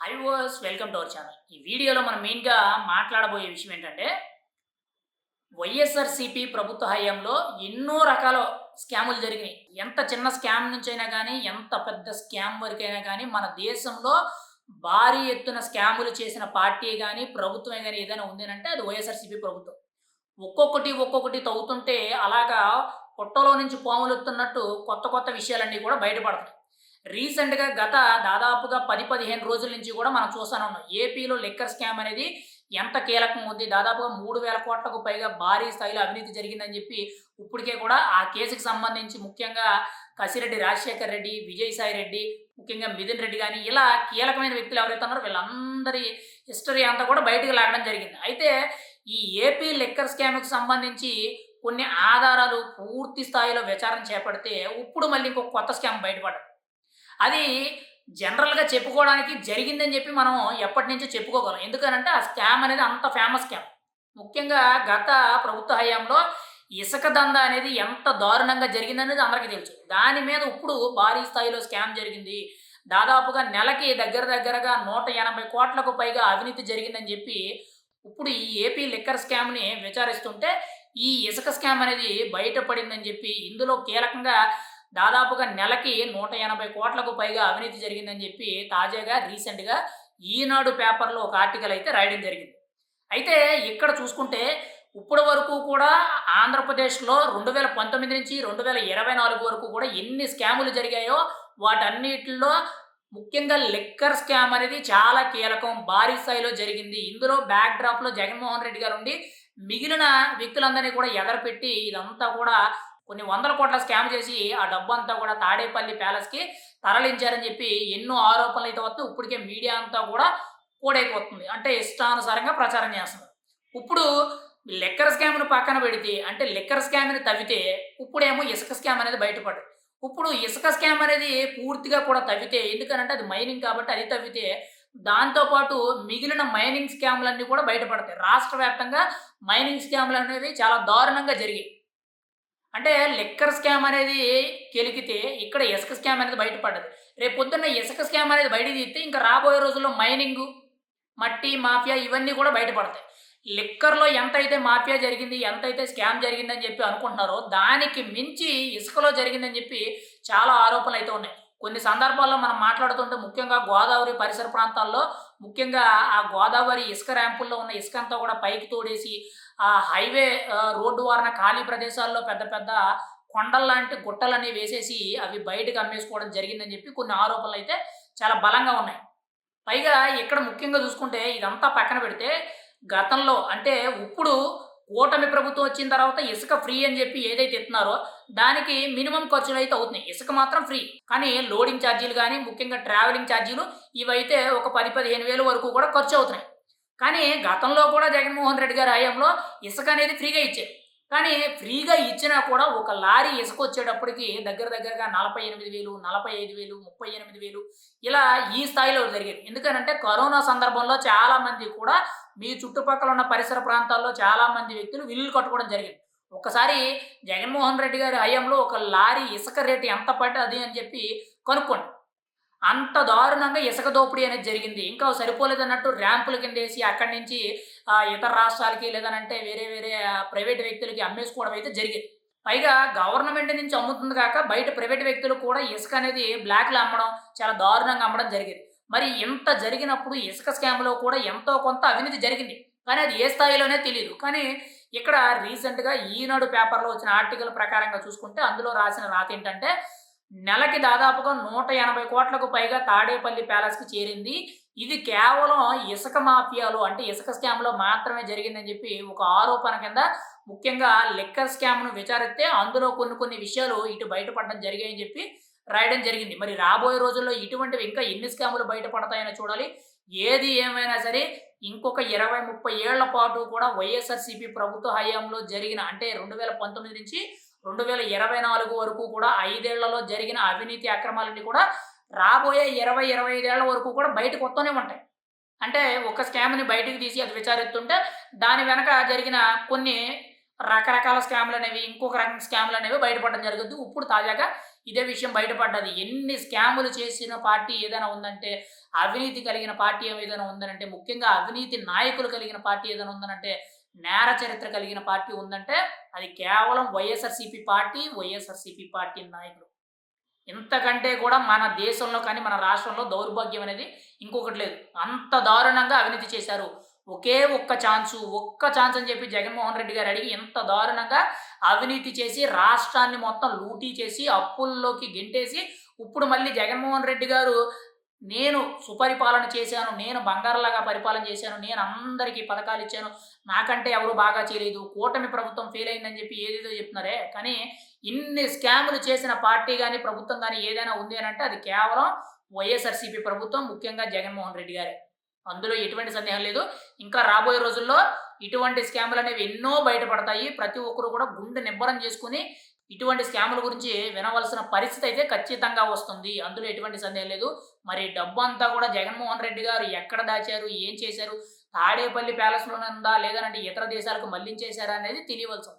High వాస్ welcome to our channel ఈ వీడియోలో మనం మెయిన్గా మాట్లాడబోయే విషయం ఏంటంటే వైఎస్ఆర్సిపి ప్రభుత్వ హయాంలో ఎన్నో రకాల స్కాములు జరిగినాయి. ఎంత చిన్న స్కామ్ నుంచైనా కానీ ఎంత పెద్ద స్కామ్ వరకైనా కానీ మన దేశంలో భారీ ఎత్తున స్కాములు చేసిన పార్టీ కానీ ప్రభుత్వమే కానీ ఏదైనా ఉంది అంటే అది వైఎస్ఆర్సిపి ప్రభుత్వం. ఒక్కొక్కటి ఒక్కొక్కటి తవ్వుతుంటే అలాగా పొట్టలో నుంచి పాములు ఎత్తున్నట్టు కొత్త కొత్త విషయాలన్నీ కూడా బయటపడతాయి. రీసెంట్గా గత దాదాపుగా పది పదిహేను రోజుల నుంచి కూడా మనం చూస్తూనే ఉన్నాం. ఏపీలో లెక్కర్ స్కామ్ అనేది ఎంత కీలకం ఉంది. దాదాపుగా మూడు వేల కోట్లకు పైగా భారీ స్థాయిలో అవినీతి జరిగిందని చెప్పి ఇప్పటికే కూడా ఆ కేసుకి సంబంధించి ముఖ్యంగా కసిరెడ్డి రాజశేఖర్ రెడ్డి విజయసాయి రెడ్డి ముఖ్యంగా మిథున్ రెడ్డి కానీ ఇలా కీలకమైన వ్యక్తులు ఎవరైతే ఉన్నారో వీళ్ళందరి హిస్టరీ అంతా కూడా బయటకు లాగడం జరిగింది. అయితే ఈ ఏపీ లెక్కర్ స్కామ్కి సంబంధించి కొన్ని ఆధారాలు పూర్తి స్థాయిలో విచారణ చేపడితే ఇప్పుడు మళ్ళీ ఇంకొక కొత్త స్కామ్ బయటపడ్డది. అది జనరల్గా చెప్పుకోవడానికి జరిగిందని చెప్పి మనం ఎప్పటి నుంచో చెప్పుకోగలం. ఎందుకనంటే ఆ స్కామ్ అనేది అంత ఫేమస్ స్కామ్. ముఖ్యంగా గత ప్రభుత్వ హయాంలో ఇసుక దంద అనేది ఎంత దారుణంగా జరిగిందనేది అందరికీ తెలుసు. దాని మీద ఇప్పుడు భారీ స్థాయిలో స్కామ్ జరిగింది. దాదాపుగా నెలకి దగ్గర దగ్గరగా నూట ఎనభై కోట్లకు పైగా అవినీతి జరిగిందని చెప్పి ఇప్పుడు ఈ ఏపీ లిక్కర్ స్కామ్ని విచారిస్తుంటే ఈ ఇసుక స్కామ్ అనేది బయటపడిందని చెప్పి ఇందులో కీలకంగా దాదాపుగా నెలకి నూట ఎనభై కోట్లకు పైగా అవినీతి జరిగిందని చెప్పి తాజాగా రీసెంట్గా ఈనాడు పేపర్లో ఒక ఆర్టికల్ అయితే రాయడం జరిగింది. అయితే ఇక్కడ చూసుకుంటే ఇప్పటి వరకు కూడా ఆంధ్రప్రదేశ్లో రెండు వేల పంతొమ్మిది నుంచి రెండు వేల ఇరవై నాలుగు వరకు కూడా ఎన్ని స్కాములు జరిగాయో వాటన్నిటిలో ముఖ్యంగా లిక్కర్ స్కామ్ అనేది చాలా కీలకం. భారీ స్థాయిలో జరిగింది. ఇందులో బ్యాక్ డ్రాప్లో జగన్మోహన్ రెడ్డి గారు ఉండి మిగిలిన వ్యక్తులందరినీ కూడా ఎగరపెట్టి ఇదంతా కూడా కొన్ని వందల కోట్ల స్కామ్ చేసి ఆ డబ్బు అంతా కూడా తాడేపల్లి ప్యాలెస్కి తరలించారని చెప్పి ఎన్నో ఆరోపణలు అయితే వస్తే ఇప్పటికే మీడియా అంతా కూడా కూడైపోతుంది. అంటే ఇష్టానుసారంగా ప్రచారం చేస్తున్నారు. ఇప్పుడు లెక్కర్ స్కామ్ను పక్కన పెడితే అంటే లెక్కర్ స్కామ్ని తవ్వితే ఇప్పుడేమో ఇసుక స్కామ్ అనేది బయటపడదు ఇప్పుడు ఇసుక స్కామ్ అనేది పూర్తిగా కూడా తవ్వితే ఎందుకనంటే అది మైనింగ్ కాబట్టి అది తవ్వితే దాంతోపాటు మిగిలిన మైనింగ్ స్కామ్లన్నీ కూడా బయటపడతాయి. రాష్ట్ర వ్యాప్తంగా మైనింగ్ స్కామ్లు అనేవి చాలా దారుణంగా జరిగాయి. అంటే లిక్కర్ స్కామ్ అనేది కెలికితే ఇక్కడ ఇసుక స్కామ్ అనేది బయటపడ్డది. రేపు పొద్దున్న ఇసుక స్కామ్ అనేది బయట తీస్తే ఇంకా రాబోయే రోజుల్లో మైనింగ్ మట్టి మాఫియా ఇవన్నీ కూడా బయటపడతాయి. లిక్కర్లో ఎంతైతే మాఫియా జరిగింది ఎంతైతే స్కామ్ జరిగిందని చెప్పి అనుకుంటున్నారో దానికి మించి ఇసుకలో జరిగిందని చెప్పి చాలా ఆరోపణలు అయితే ఉన్నాయి. కొన్ని సందర్భాల్లో మనం మాట్లాడుతుంటే ముఖ్యంగా గోదావరి పరిసర ప్రాంతాల్లో ముఖ్యంగా ఆ గోదావరి ఇసుక ర్యాంపుల్లో ఉన్న ఇసుక అంతా కూడా పైకి తోడేసి హైవే రోడ్డు వారిన ఖాళీ ప్రదేశాల్లో పెద్ద పెద్ద కొండల్లాంటి గుట్టలన్నీ వేసేసి అవి బయటకు అమ్మేసుకోవడం జరిగిందని చెప్పి కొన్ని ఆరోపణలు అయితే చాలా బలంగా ఉన్నాయి. పైగా ఇక్కడ ముఖ్యంగా చూసుకుంటే ఇదంతా పక్కన పెడితే గతంలో అంటే ఇప్పుడు కూటమి ప్రభుత్వం వచ్చిన తర్వాత ఇసుక ఫ్రీ అని చెప్పి ఏదైతే ఇస్తున్నారో దానికి మినిమం ఖర్చులు అయితే అవుతున్నాయి. ఇసుక మాత్రం ఫ్రీ. కానీ లోడింగ్ ఛార్జీలు కానీ ముఖ్యంగా ట్రావెలింగ్ ఛార్జీలు ఇవైతే ఒక పది పదిహేను వేలు వరకు కూడా ఖర్చు అవుతున్నాయి. కానీ గతంలో కూడా జగన్మోహన్ రెడ్డి గారి హయాంలో ఇసుక అనేది ఫ్రీగా ఇచ్చారు. కానీ ఫ్రీగా ఇచ్చినా కూడా ఒక లారీ ఇసుక వచ్చేటప్పటికి దగ్గర దగ్గరగా నలభై ఎనిమిది వేలు నలభై ఐదు వేలు ముప్పై ఎనిమిది వేలు ఇలా ఈ స్థాయిలో జరిగేది. ఎందుకనంటే కరోనా సందర్భంలో చాలామంది కూడా మీ చుట్టుపక్కల ఉన్న పరిసర ప్రాంతాల్లో చాలామంది వ్యక్తులు విల్లులు కట్టుకోవడం జరిగింది. ఒకసారి జగన్మోహన్ రెడ్డి గారి హయాంలో ఒక లారీ ఇసుక రేటు ఎంత పడ్డది అని చెప్పి కనుక్కోండి. అంత దారుణంగా ఇసుక దోపిడీ అనేది జరిగింది. ఇంకా సరిపోలేదు అన్నట్టు ర్యాంపుల కింద వేసి అక్కడి నుంచి ఇతర రాష్ట్రాలకి లేదనంటే వేరే వేరే ప్రైవేట్ వ్యక్తులకి అమ్మేసుకోవడం అయితే జరిగింది. పైగా గవర్నమెంట్ నుంచి అమ్ముతుంది కాక బయట ప్రైవేట్ వ్యక్తులు కూడా ఇసుక అనేది బ్లాక్లో అమ్మడం చాలా దారుణంగా అమ్మడం జరిగింది. మరి ఇంత జరిగినప్పుడు ఇసుక స్కామ్లో కూడా ఎంతో కొంత అవినీతి జరిగింది. కానీ అది ఏ స్థాయిలోనే తెలియదు కానీ ఇక్కడ రీసెంట్గా ఈనాడు పేపర్లో వచ్చిన ఆర్టికల్ ప్రకారంగా చూసుకుంటే అందులో రాసిన రాత ఏంటంటే నెలకి దాదాపుగా నూట ఎనభై కోట్లకు పైగా తాడేపల్లి ప్యాలెస్కి చేరింది. ఇది కేవలం ఇసుక మాఫియాలో అంటే ఇసుక స్కామ్లో మాత్రమే జరిగిందని చెప్పి ఒక ఆరోపణ కింద ముఖ్యంగా లెక్కర్ స్కామ్ను విచారిస్తే అందులో కొన్ని కొన్ని విషయాలు ఇటు బయటపడడం జరిగాయని చెప్పి రాయడం జరిగింది. మరి రాబోయే రోజుల్లో ఇటువంటివి ఇంకా ఎన్ని స్కాములు బయటపడతాయని చూడాలి. ఏది ఏమైనా సరే ఇంకొక ఇరవై ముప్పై ఏళ్ళ పాటు కూడా వైఎస్ఆర్సీపీ ప్రభుత్వ హయాంలో జరిగిన అంటే రెండు వేల పంతొమ్మిది నుంచి రెండు వేల ఇరవై నాలుగు వరకు కూడా ఐదేళ్ళలో జరిగిన అవినీతి అక్రమాలన్నీ కూడా రాబోయే ఇరవై ఇరవై ఐదేళ్ళ వరకు కూడా బయటకు వస్తూనే ఉంటాయి. అంటే ఒక స్కామ్ని బయటకు తీసి అది విచారిస్తుంటే దాని వెనక జరిగిన కొన్ని రకరకాల స్కామ్లు అనేవి ఇంకొక రకం స్కామ్లు అనేవి బయటపడడం జరుగుద్దు ఇప్పుడు తాజాగా ఇదే విషయం బయటపడ్డది. ఎన్ని స్కాములు చేసిన పార్టీ ఏదైనా ఉందంటే అవినీతి కలిగిన పార్టీ ఏదైనా ఉందనంటే ముఖ్యంగా అవినీతి నాయకులు కలిగిన పార్టీ ఏదైనా ఉందనంటే నేర చరిత్ర కలిగిన పార్టీ ఉందంటే అది కేవలం వైఎస్ఆర్సీపీ పార్టీ వైఎస్ఆర్సీపీ పార్టీ నాయకులు. ఇంతకంటే కూడా మన దేశంలో కానీ మన రాష్ట్రంలో దౌర్భాగ్యం అనేది ఇంకొకటి లేదు. అంత దారుణంగా అవినీతి చేశారు. ఒకే ఒక్క ఛాన్సు ఒక్క ఛాన్స్ అని చెప్పి జగన్మోహన్ రెడ్డి గారు అడిగి ఎంత దారుణంగా అవినీతి చేసి రాష్ట్రాన్ని మొత్తం లూటీ చేసి అప్పుల్లోకి గెంటేసి ఇప్పుడు మళ్ళీ జగన్మోహన్ రెడ్డి గారు నేను సుపరిపాలన చేశాను నేను బంగారులాగా పరిపాలన చేశాను నేను అందరికీ పథకాలు ఇచ్చాను నాకంటే ఎవరు బాగా చేయలేదు కూటమి ప్రభుత్వం ఫెయిల్ అయిందని చెప్పి ఏదేదో చెప్తున్నారే? కానీ ఇన్ని స్కాములు చేసిన పార్టీ కానీ ప్రభుత్వం కానీ ఏదైనా ఉంది అని అంటే అది కేవలం వైఎస్ఆర్సీపీ ప్రభుత్వం ముఖ్యంగా జగన్మోహన్ రెడ్డి గారే. అందులో ఎటువంటి సందేహం లేదు. ఇంకా రాబోయే రోజుల్లో ఇటువంటి స్కాములు అనేవి ఎన్నో బయటపడతాయి. ప్రతి ఒక్కరు కూడా గుండె నిబ్బరం చేసుకుని ఇటువంటి స్కాముల గురించి వినవలసిన పరిస్థితి అయితే ఖచ్చితంగా వస్తుంది. అందులో ఎటువంటి సందేహం లేదు. మరి డబ్బు అంతా కూడా జగన్మోహన్ రెడ్డి గారు ఎక్కడ దాచారు? ఏం చేశారు? తాడేపల్లి ప్యాలెస్లోనే ఉందా? లేదంటే ఇతర దేశాలకు మళ్ళించేశారా అనేది తెలియవలసి